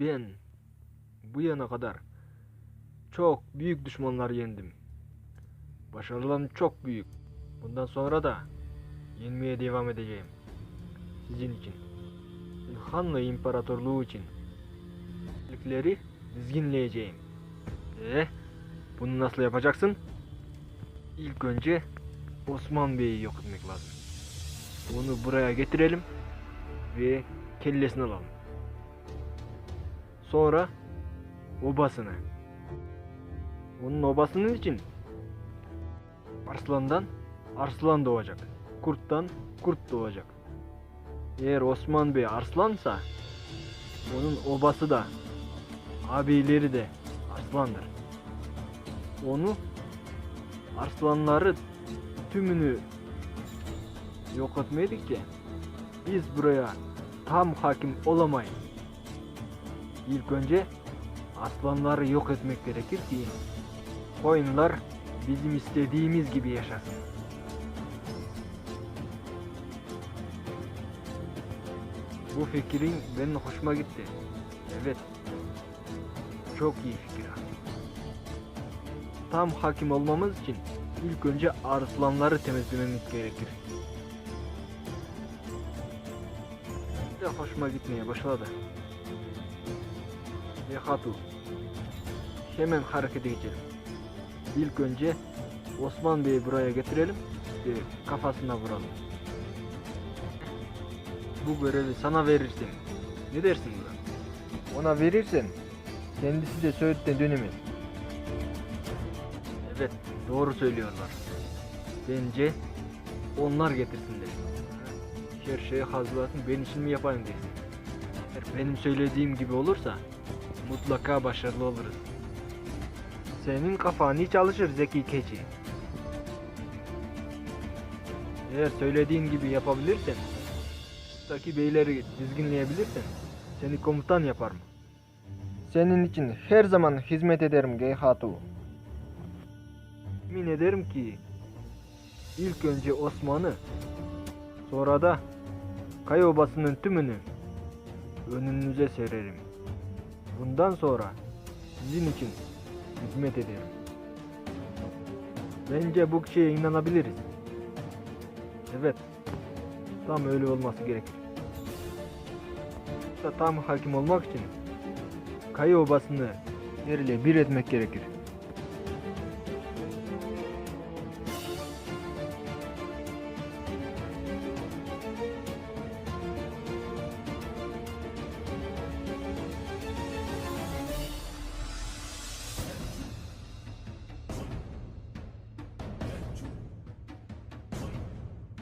Ben bu yana kadar çok büyük düşmanlar yendim. Başarılarım çok büyük. Bundan sonra da yenmeye devam edeceğim. Sizin için. İlhanlı İmparatorluğu için. Birlikleri dizginleyeceğim. Eh, bunu nasıl yapacaksın? İlk önce Osman Bey'i yok etmek lazım. Onu buraya getirelim ve kellesini alalım. Sonra obasını. Onun obasının için arslandan arslan doğacak. Kurttan kurt doğacak. Eğer Osman Bey arslansa onun obası da abileri de arslandır. Onu arslanları tümünü yok etmedikçe biz buraya tam hakim olamayız. İlk önce aslanları yok etmek gerekir ki koyunlar bizim istediğimiz gibi yaşasın. Bu fikrin benim hoşuma gitti. Evet. Çok iyi fikir. Tam hakim olmamız için ilk önce arslanları temizlememiz gerekir. De hoşuma gitmeye başladı. Ve Hatu. Hemen harekete geçelim. İlk önce Osman Bey'i buraya getirelim ve kafasına vuralım. Bu görevi sana verirsin. Ne dersin buna? Ona verirsen kendisi de Söğüt'ten dönemez. Evet, doğru söylüyorlar. Bence onlar getirsinler. Her şeyi hazırlasın, ben işimi yapayım desin. Eğer benim söylediğim gibi olursa mutlaka başarılı oluruz. Senin kafan iyi çalışır Zeki Keçi. Eğer söylediğin gibi yapabilirsen, taki beyleri dizginleyebilirsen, seni komutan yaparım. Senin için her zaman hizmet ederim Geyhatu. Yemin ederim ki ilk önce Osman'ı sonra da Kaya Obası'nın tümünü önünüze sererim. Bundan sonra sizin için hizmet ederim. Bence bu şeye inanabiliriz. Evet. Tam öyle olması gerekir. Da tam hakim olmak için Kaya Obası'nı yerle bir etmek gerekir.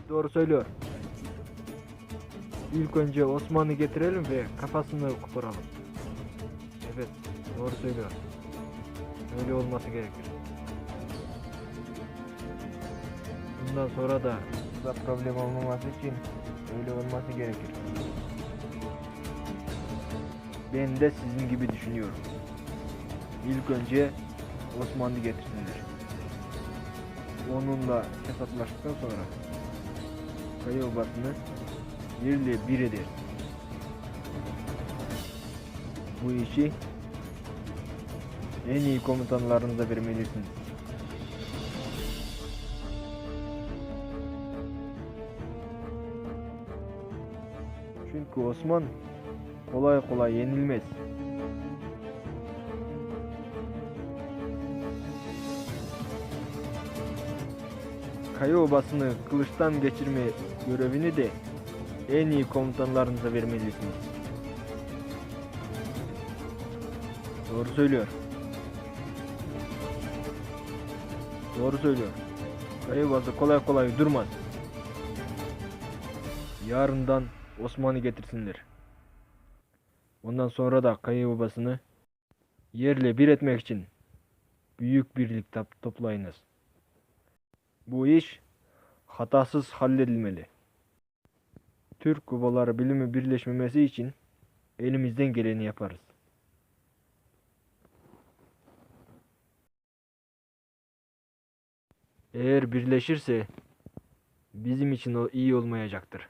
Doğru söylüyor. İlk önce Osman'ı getirelim ve kafasını koparalım. Evet, doğru söylüyor. Öyle olması gerekir. Bundan sonra da da problem olmaması için öyle olması gerekir. Ben de sizin gibi düşünüyorum. İlk önce Osmanlı getirsinler. Onunla hesaplaştıktan sonra Kaya Obası'nı yerle bir eder. Bu işi en iyi komutanlarınıza vermelisiniz. Çünkü Osman kolay kolay yenilmez. Kaya Obası'nı kılıçtan geçirme görevini de en iyi komutanlarınıza vermelisiniz. Doğru söylüyor. Doğru söylüyor. Kaya Obası kolay kolay durmaz. Yarından Osman'ı getirsinler. Ondan sonra da Kaya Obası'nı yerle bir etmek için büyük birlik toplayınız. Bu iş hatasız halledilmeli. Türk kubaları bilimi birleşmemesi için elimizden geleni yaparız. Eğer birleşirse bizim için o iyi olmayacaktır.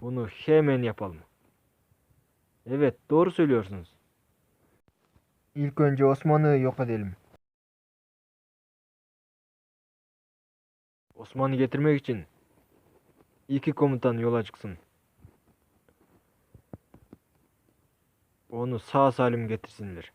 Bunu hemen yapalım. Evet, doğru söylüyorsunuz. İlk önce Osman'ı yok edelim. Osman'ı getirmek için iki komutan yola çıksın. Onu sağ salim getirsinler.